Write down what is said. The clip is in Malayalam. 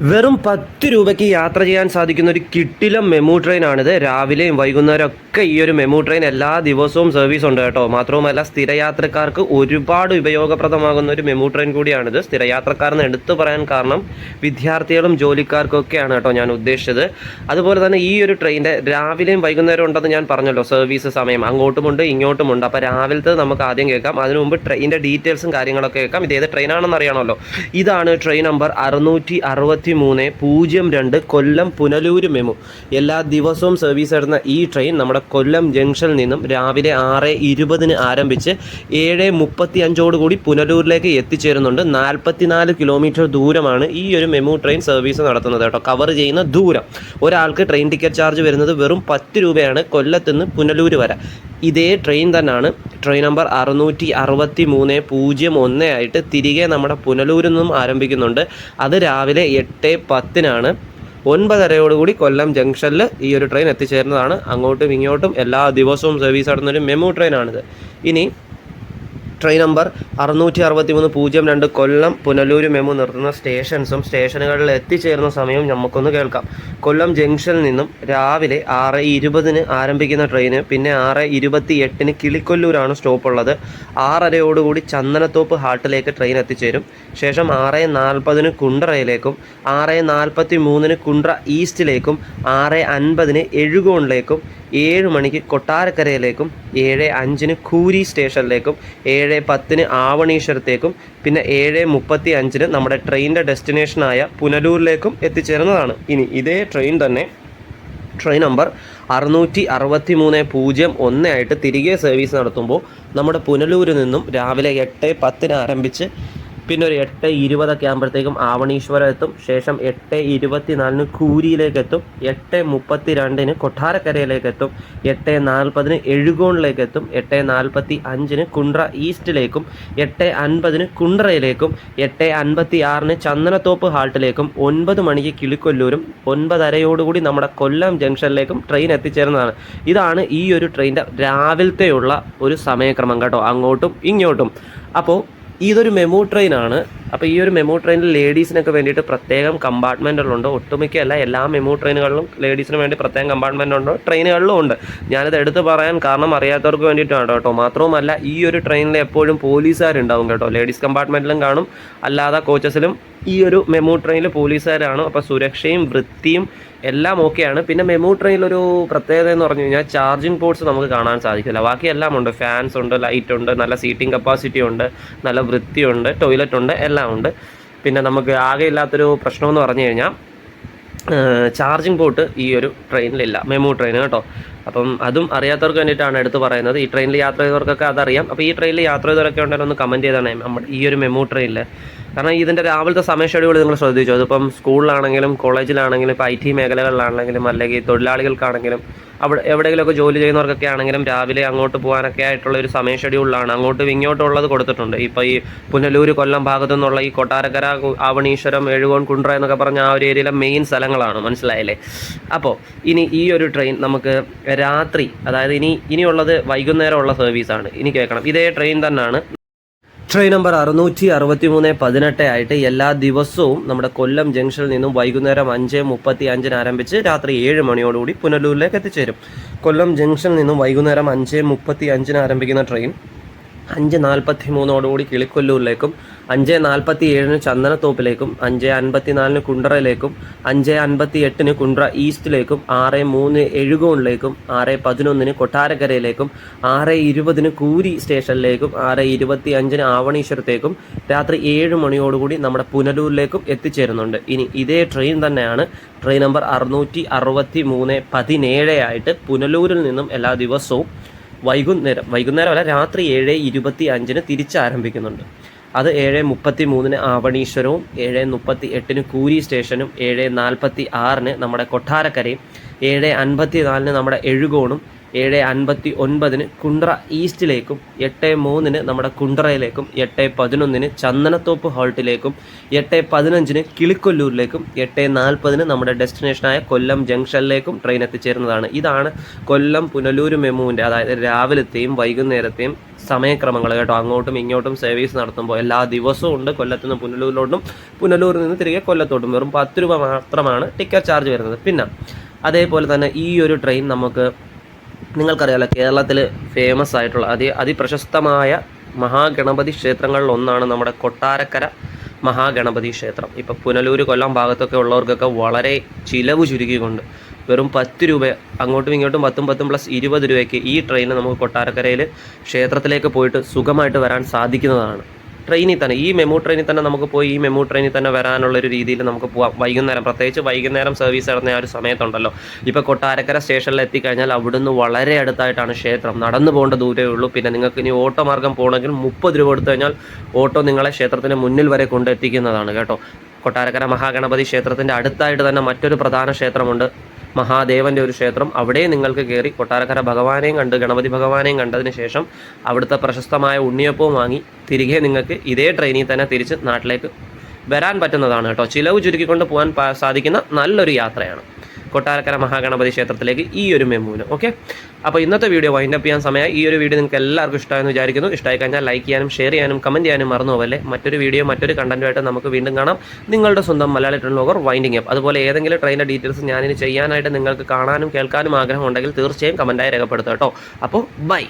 വെറും പത്ത് രൂപയ്ക്ക് യാത്ര ചെയ്യാൻ സാധിക്കുന്ന ഒരു കിട്ടിലം മെമു ട്രെയിനാണിത് രാവിലെയും വൈകുന്നേരം ഒക്കെ ഈ ഒരു മെമു ട്രെയിൻ എല്ലാ ദിവസവും സർവീസ് ഉണ്ട് കേട്ടോ. മാത്രവുമല്ല സ്ഥിരയാത്രക്കാർക്ക് ഒരുപാട് ഉപയോഗപ്രദമാകുന്ന ഒരു മെമു ട്രെയിൻ കൂടിയാണിത്. സ്ഥിരയാത്രക്കാരെന്ന് എടുത്തു പറയാൻ കാരണം വിദ്യാർത്ഥികളും ജോലിക്കാർക്കും ഒക്കെയാണ് കേട്ടോ ഞാൻ ഉദ്ദേശിച്ചത്. അതുപോലെ തന്നെ ഈ ഒരു ട്രെയിനിന്റെ രാവിലെയും വൈകുന്നേരം ഉണ്ടെന്ന് ഞാൻ പറഞ്ഞല്ലോ. സർവീസ് സമയം അങ്ങോട്ടുമുണ്ട് ഇങ്ങോട്ടുമുണ്ട്. അപ്പോൾ രാവിലത്തെ നമുക്ക് ആദ്യം കേൾക്കാം. അതിനു മുമ്പ് ട്രെയിനിന്റെ ഡീറ്റെയിൽസും കാര്യങ്ങളൊക്കെ കേൾക്കാം. ഇത് ഏത് ട്രെയിനാണെന്ന് അറിയണമല്ലോ. ഇതാണ് ട്രെയിൻ നമ്പർ അറുന്നൂറ്റി അറുപത്തി മൂന്ന് പൂജ്യം രണ്ട് കൊല്ലം പുനലൂര് മെമു. എല്ലാ ദിവസവും സർവീസ് നടത്തുന്ന ഈ ട്രെയിൻ നമ്മുടെ കൊല്ലം ജംഗ്ഷനിൽ നിന്നും രാവിലെ ആറ് ഇരുപതിന് ആരംഭിച്ച് ഏഴ് മുപ്പത്തി അഞ്ചോടുകൂടി പുനലൂരിലേക്ക് എത്തിച്ചേരുന്നുണ്ട്. നാൽപ്പത്തിനാല് കിലോമീറ്റർ ദൂരമാണ് ഈ ഒരു മെമു ട്രെയിൻ സർവീസ് നടത്തുന്നത് കേട്ടോ. കവർ ചെയ്യുന്ന ദൂരം. ഒരാൾക്ക് ട്രെയിൻ ടിക്കറ്റ് ചാർജ് വരുന്നത് വെറും പത്ത് രൂപയാണ് കൊല്ലത്തുനിന്ന് പുനലൂർ വരെ. ഇതേ ട്രെയിൻ തന്നെയാണ് ട്രെയിൻ നമ്പർ അറുന്നൂറ്റി അറുപത്തി മൂന്ന് പൂജ്യം ഒന്ന് ആയിട്ട് തിരികെ നമ്മുടെ പുനലൂരിൽ നിന്നും ആരംഭിക്കുന്നുണ്ട്. അത് രാവിലെ എട്ട് പത്തിനാണ്. ഒൻപതരയോടുകൂടി കൊല്ലം ജംഗ്ഷനിൽ ഈ ഒരു ട്രെയിൻ എത്തിച്ചേരുന്നതാണ് അങ്ങോട്ടും ഇങ്ങോട്ടും എല്ലാ ദിവസവും സർവീസ് നടന്നൊരു മെമു ട്രെയിനാണിത് ഇനി ട്രെയിൻ നമ്പർ അറുന്നൂറ്റി അറുപത്തി മൂന്ന് പൂജ്യം രണ്ട് കൊല്ലം പുനലൂര് മെമു നിർത്തുന്ന സ്റ്റേഷൻസും സ്റ്റേഷനുകളിൽ എത്തിച്ചേരുന്ന സമയവും നമുക്കൊന്ന് കേൾക്കാം. കൊല്ലം ജംഗ്ഷനിൽ നിന്നും രാവിലെ ആറ് ഇരുപതിന് ആരംഭിക്കുന്ന ട്രെയിന് പിന്നെ ആറ് ഇരുപത്തി എട്ടിന് കിളിക്കൊല്ലൂരാണ് സ്റ്റോപ്പ് ഉള്ളത് ആറരയോടുകൂടി ചന്ദനത്തോപ്പ് ഹാട്ടിലേക്ക് ട്രെയിൻ എത്തിച്ചേരും. ശേഷം ആറ് നാൽപ്പതിന് കുണ്ടറയിലേക്കും ആറ് നാൽപ്പത്തി മൂന്നിന് കുണ്ട്ര ഈസ്റ്റിലേക്കും ആറ് അൻപതിന് എഴുകോണിലേക്കും ഏഴ് മണിക്ക് കൊട്ടാരക്കരയിലേക്കും ഏഴ് അഞ്ചിന് കൂരി സ്റ്റേഷനിലേക്കും ഏഴ് പത്തിന് ആവണീശ്വരത്തേക്കും പിന്നെ ഏഴ് മുപ്പത്തി അഞ്ചിന് നമ്മുടെ ട്രെയിനിന്റെ ഡെസ്റ്റിനേഷനായ പുനലൂരിലേക്കും എത്തിച്ചേരുന്നതാണ്. ഇനി ഇതേ ട്രെയിൻ തന്നെ ട്രെയിൻ നമ്പർ അറുന്നൂറ്റി അറുപത്തി മൂന്ന് പൂജ്യം ഒന്ന് ആയിട്ട് തിരികെ സർവീസ് നടത്തുമ്പോൾ നമ്മുടെ പുനലൂരിൽ നിന്നും രാവിലെ എട്ട് പത്തിന് ആരംഭിച്ച് പിന്നെ ഒരു എട്ട് ഇരുപതൊക്കെ ആകുമ്പോഴത്തേക്കും ആവണീശ്വരം എത്തും. ശേഷം എട്ട് ഇരുപത്തിനാലിന് കൂരിയിലേക്ക് എത്തും എട്ട് മുപ്പത്തി രണ്ടിന് കൊട്ടാരക്കരയിലേക്ക് എത്തും എട്ട് നാൽപ്പതിന് എഴുകോണിലേക്ക് എത്തും എട്ട് നാൽപ്പത്തി അഞ്ചിന് കുണ്ട്ര ഈസ്റ്റിലേക്കും. എട്ട് അൻപതിന് കുണ്ട്രയിലേക്കും. എട്ട് അൻപത്തി ആറിന് ചന്ദനത്തോപ്പ് ഹാൾട്ടിലേക്കും. ഒൻപത് മണിക്ക് കിളിക്കൊല്ലൂരും. ഒൻപതരയോടുകൂടി നമ്മുടെ കൊല്ലം ജംഗ്ഷനിലേക്കും ട്രെയിൻ എത്തിച്ചേരുന്നതാണ്. ഇതാണ് ഈ ഒരു ട്രെയിനിന്റെ രാവിലത്തെയുള്ള ഒരു സമയക്രമം കേട്ടോ. അങ്ങോട്ടും ഇങ്ങോട്ടും. അപ്പോൾ ഇതൊരു മെമു ട്രെയിനാണ് അപ്പോൾ ഈ ഒരു മെമു ട്രെയിനിൽ ലേഡീസിനൊക്കെ വേണ്ടിയിട്ട് പ്രത്യേകം കമ്പാർട്ട്മെന്റുകളുണ്ട് ഒട്ടുമിക്കല്ല എല്ലാ മെമു ട്രെയിനുകളിലും ലേഡീസിന് വേണ്ടി പ്രത്യേകം കമ്പാർട്ട്മെന്റുണ്ട് ട്രെയിനുകളിലും ഉണ്ട്. ഞാനിത് എടുത്ത് പറയാൻ കാരണം അറിയാത്തവർക്ക് വേണ്ടിയിട്ടാണ് കേട്ടോ. മാത്രവുമല്ല ഈ ഒരു ട്രെയിനിൽ എപ്പോഴും പോലീസുകാരുണ്ടാവും കേട്ടോ. ലേഡീസ് കമ്പാർട്ട്മെന്റിലും കാണും. അല്ലാതെ കോച്ചസിലും ഈ ഒരു മെമു ട്രെയിനിൽ പോലീസുകാരാണ്. അപ്പോൾ സുരക്ഷയും വൃത്തിയും എല്ലാം ഓക്കെയാണ് പിന്നെ മെമു ട്രെയിനിലൊരു പ്രത്യേകത എന്ന് പറഞ്ഞു കഴിഞ്ഞാൽ ചാർജിങ് പോർട്സ് നമുക്ക് കാണാൻ സാധിക്കില്ല. ബാക്കി എല്ലാം ഉണ്ട്. ഫാൻസ് ഉണ്ട് ലൈറ്റ് ഉണ്ട് നല്ല സീറ്റിംഗ് കപ്പാസിറ്റി ഉണ്ട് നല്ല വൃത്തിയുണ്ട് ടോയ്ലറ്റ് ഉണ്ട് എല്ലാം ഉണ്ട്. പിന്നെ നമുക്ക് ആകെ ഇല്ലാത്തൊരു പ്രശ്നമെന്ന് പറഞ്ഞു കഴിഞ്ഞാൽ ചാർജിങ് പോർട്ട് ഈ ഒരു ട്രെയിനിലില്ല മെമു ട്രെയിൻ കേട്ടോ. അപ്പം അതും അറിയാത്തവർക്ക് വേണ്ടിയിട്ടാണ് എടുത്ത് പറയുന്നത്. ഈ ട്രെയിനിൽ യാത്ര ചെയ്തവർക്കൊക്കെ അതറിയാം. അപ്പോൾ ഈ ട്രെയിനിൽ യാത്ര ചെയ്തവരൊക്കെ ഉണ്ടെങ്കിൽ ഒന്ന് കമന്റ് ചെയ്താണ് നമ്മുടെ ഈ ഒരു മെമു ട്രെയിനിൽ കാരണം ഇതിന്റെ രാവിലത്തെ സമയ ഷെഡ്യൂൾ നിങ്ങൾ ശ്രദ്ധിച്ചു? അതിപ്പം സ്കൂളിലാണെങ്കിലും കോളേജിലാണെങ്കിലും ഇപ്പോൾ ഐ ടി മേഖലകളിലാണെങ്കിലും അല്ലെങ്കിൽ തൊഴിലാളികൾക്കാണെങ്കിലും അവിടെ എവിടെയെങ്കിലുമൊക്കെ ജോലി ചെയ്യുന്നവർക്കൊക്കെ ആണെങ്കിലും രാവിലെ അങ്ങോട്ട് പോകാനൊക്കെ ആയിട്ടുള്ള ഒരു സമയ ഷെഡ്യൂളിലാണ് അങ്ങോട്ടും ഇങ്ങോട്ടും കൊടുത്തിട്ടുണ്ട്. ഇപ്പോൾ ഈ പുനലൂർ കൊല്ലം ഭാഗത്തു നിന്നുള്ള ഈ കൊട്ടാരക്കര ആവണീശ്വരം എഴുകോൺ കുണ്ട്ര എന്നൊക്കെ പറഞ്ഞ ആ ഒരു ഏരിയയിലെ മെയിൻ സ്ഥലങ്ങളാണ്. മനസ്സിലായല്ലേ? അപ്പോൾ ഇനി ഈ ഒരു ട്രെയിൻ നമുക്ക് രാത്രി അതായത് ഇനി ഇനിയുള്ളത് വൈകുന്നേരമുള്ള സർവീസാണ് ഇനി കേൾക്കണം. ഇതേ ട്രെയിൻ തന്നെയാണ്. ട്രെയിൻ നമ്പർ അറുന്നൂറ്റി അറുപത്തി മൂന്ന് പതിനെട്ട് ആയിട്ട് എല്ലാ ദിവസവും നമ്മുടെ കൊല്ലം ജംഗ്ഷനിൽ നിന്നും വൈകുന്നേരം അഞ്ച് മുപ്പത്തി അഞ്ചിന് ആരംഭിച്ച് രാത്രി ഏഴ് മണിയോടുകൂടി പുനലൂരിലേക്ക് എത്തിച്ചേരും. കൊല്ലം ജംഗ്ഷനിൽ നിന്നും വൈകുന്നേരം അഞ്ച് മുപ്പത്തി അഞ്ചിന് ആരംഭിക്കുന്ന ട്രെയിൻ അഞ്ച് നാൽപ്പത്തി മൂന്നോടുകൂടി കിളിക്കൊല്ലൂരിലേക്കും അഞ്ച് നാൽപ്പത്തി ഏഴിന് ചന്ദനത്തോപ്പിലേക്കും അഞ്ച് അൻപത്തി നാലിന് കുണ്ട്രയിലേക്കും അഞ്ച് അൻപത്തി എട്ടിന് കുണ്ട്ര ഈസ്റ്റിലേക്കും ആറ് മൂന്ന് എഴുകോണിലേക്കും ആറ് പതിനൊന്നിന് കൊട്ടാരക്കരയിലേക്കും ആറ് ഇരുപതിന് കൂരി സ്റ്റേഷനിലേക്കും ആറ് ഇരുപത്തി അഞ്ചിന് ആവണീശ്വരത്തേക്കും രാത്രി ഏഴ് മണിയോടുകൂടി നമ്മുടെ പുനലൂരിലേക്കും എത്തിച്ചേരുന്നുണ്ട്. ഇനി ഇതേ ട്രെയിൻ തന്നെയാണ്. ട്രെയിൻ നമ്പർ അറുന്നൂറ്റി അറുപത്തി മൂന്ന് പതിനേഴ് ആയിട്ട് പുനലൂരിൽ നിന്നും എല്ലാ ദിവസവും വൈകുന്നേരം വൈകുന്നേരം അല്ല രാത്രി ഏഴ് ഇരുപത്തി അഞ്ചിന് തിരിച്ചാരംഭിക്കുന്നുണ്ട്. അത് ഏഴ് മുപ്പത്തി മൂന്നിന് ആവണീശ്വരവും ഏഴ് മുപ്പത്തി എട്ടിന് കൂരി സ്റ്റേഷനും ഏഴ് നാൽപ്പത്തി ആറിന് നമ്മുടെ കൊട്ടാരക്കരയും ഏഴ് അൻപത്തി നാലിന് നമ്മുടെ എഴുകോണും ഏഴ് അൻപത്തി ഒൻപതിന് കുണ്ട്ര ഈസ്റ്റിലേക്കും എട്ട് മൂന്നിന് നമ്മുടെ കുണ്ട്രയിലേക്കും എട്ട് പതിനൊന്നിന് ചന്ദനത്തോപ്പ് ഹോൾട്ടിലേക്കും എട്ട് പതിനഞ്ചിന് കിളിക്കൊല്ലൂരിലേക്കും എട്ട് നാൽപ്പതിന് നമ്മുടെ ഡെസ്റ്റിനേഷനായ കൊല്ലം ജംഗ്ഷനിലേക്കും ട്രെയിൻ എത്തിച്ചേരുന്നതാണ്. ഇതാണ് കൊല്ലം പുനലൂർ മെമുവിന്റെ അതായത് രാവിലത്തെയും വൈകുന്നേരത്തെയും സമയക്രമങ്ങൾ കേട്ടോ. അങ്ങോട്ടും ഇങ്ങോട്ടും സർവീസ് നടത്തുമ്പോൾ എല്ലാ ദിവസവും ഉണ്ട് കൊല്ലത്ത് നിന്ന് പുനലൂരിലോട്ടും പുനലൂരിൽ നിന്ന് തിരികെ കൊല്ലത്തോട്ടും. വെറും പത്ത് രൂപ മാത്രമാണ് ടിക്കറ്റ് ചാർജ് വരുന്നത്. പിന്നെ അതേപോലെ തന്നെ ഈ ഒരു ട്രെയിൻ നമുക്ക് നിങ്ങൾക്കറിയാലോ കേരളത്തിൽ ഫേമസ് ആയിട്ടുള്ള അതി അതിപ്രശസ്തമായ മഹാഗണപതി ക്ഷേത്രങ്ങളിൽ ഒന്നാണ് നമ്മുടെ കൊട്ടാരക്കര മഹാഗണപതി ക്ഷേത്രം. ഇപ്പോൾ പുനലൂർ കൊല്ലം ഭാഗത്തൊക്കെ ഉള്ളവർക്കൊക്കെ വളരെ ചിലവ് ചുരുക്കിക്കൊണ്ട് വെറും പത്ത് രൂപ അങ്ങോട്ടും ഇങ്ങോട്ടും പത്തും പത്തും പ്ലസ് ഇരുപത് രൂപയ്ക്ക് ഈ ട്രെയിനിൽ നമുക്ക് കൊട്ടാരക്കരയിൽ ക്ഷേത്രത്തിലേക്ക് പോയിട്ട് സുഖമായിട്ട് വരാൻ സാധിക്കുന്നതാണ്. ട്രെയിനിൽ തന്നെ ഈ മെമു ട്രെയിനിൽ തന്നെ നമുക്ക് പോയി ഈ മെമു ട്രെയിനിൽ തന്നെ വരാനുള്ള ഒരു രീതിയിൽ നമുക്ക് പോവാം. വൈകുന്നേരം പ്രത്യേകിച്ച് വൈകുന്നേരം സർവീസ് നടന്ന ആ ഒരു സമയത്തുണ്ടല്ലോ. ഇപ്പോൾ കൊട്ടാരക്കര സ്റ്റേഷനിൽ എത്തിക്കഴിഞ്ഞാൽ അവിടുന്ന് വളരെ അടുത്തായിട്ടാണ് ക്ഷേത്രം. നടന്നു പോകേണ്ട ദൂരമേ ഉള്ളൂ. പിന്നെ നിങ്ങൾക്ക് ഇനി ഓട്ടോ മാർഗം പോകണമെങ്കിൽ മുപ്പത് രൂപ കൊടുത്തു കഴിഞ്ഞാൽ ഓട്ടോ നിങ്ങളെ ക്ഷേത്രത്തിന് മുന്നിൽ വരെ കൊണ്ടെത്തിക്കുന്നതാണ് കേട്ടോ. കൊട്ടാരക്കര മഹാഗണപതി ക്ഷേത്രത്തിന്റെ അടുത്തായിട്ട് തന്നെ മറ്റൊരു പ്രധാന ക്ഷേത്രമുണ്ട്. മഹാദേവന്റെ ഒരു ക്ഷേത്രം. അവിടെ നിങ്ങൾക്ക് കയറി കൊട്ടാരക്കര ഭഗവാനെയും കണ്ട് ഗണപതി ഭഗവാനെയും കണ്ടതിന് ശേഷം അവിടുത്തെ പ്രശസ്തമായ ഉണ്ണിയപ്പവും വാങ്ങി തിരികെ നിങ്ങൾക്ക് ഇതേ ട്രെയിനിൽ തന്നെ തിരിച്ച് നാട്ടിലേക്ക് വരാൻ പറ്റുന്നതാണ് കേട്ടോ. ചിലവ് ചുരുക്കിക്കൊണ്ട് പോകാൻ സാധിക്കുന്ന നല്ലൊരു യാത്രയാണ്. കൊട്ടാരക്കര മഹാഗണപതി ക്ഷേത്രത്തിലേക്ക് ഈ ഒരു മെമ്മൂന് ഓക്കെ അപ്പോൾ ഇന്നത്തെ വീഡിയോ വൈൻഡപ്പ് ചെയ്യാൻ സമയമായി. ഈ ഒരു വീഡിയോ നിങ്ങൾക്ക് എല്ലാവർക്കും ഇഷ്ടമായെന്ന് വിചാരിക്കുന്നു. ഇഷ്ടമായി കഴിഞ്ഞാൽ ലൈക്ക് ചെയ്യാനും ഷെയർ ചെയ്യാനും കമന്റ് ചെയ്യാനും മറന്നു പോകല്ലേ? മറ്റൊരു വീഡിയോ മറ്റൊരു കണ്ടന്റുമായിട്ട് നമുക്ക് വീണ്ടും കാണാം. നിങ്ങളുടെ സ്വന്തം മലയാളി ട്രെയിൻ ലോകർ വൈൻഡിങ് അപ്പ് അതുപോലെ ഏതെങ്കിലും ട്രെയിനിന്റെ ഡീറ്റെയിൽസ് ഞാനിനി ചെയ്യാനായിട്ട് നിങ്ങൾക്ക് കാണാനും കേൾക്കാനും ആഗ്രഹം ഉണ്ടെങ്കിൽ തീർച്ചയായും കമന്റായി രേഖപ്പെടുത്തുക കേട്ടോ. അപ്പോൾ ബൈ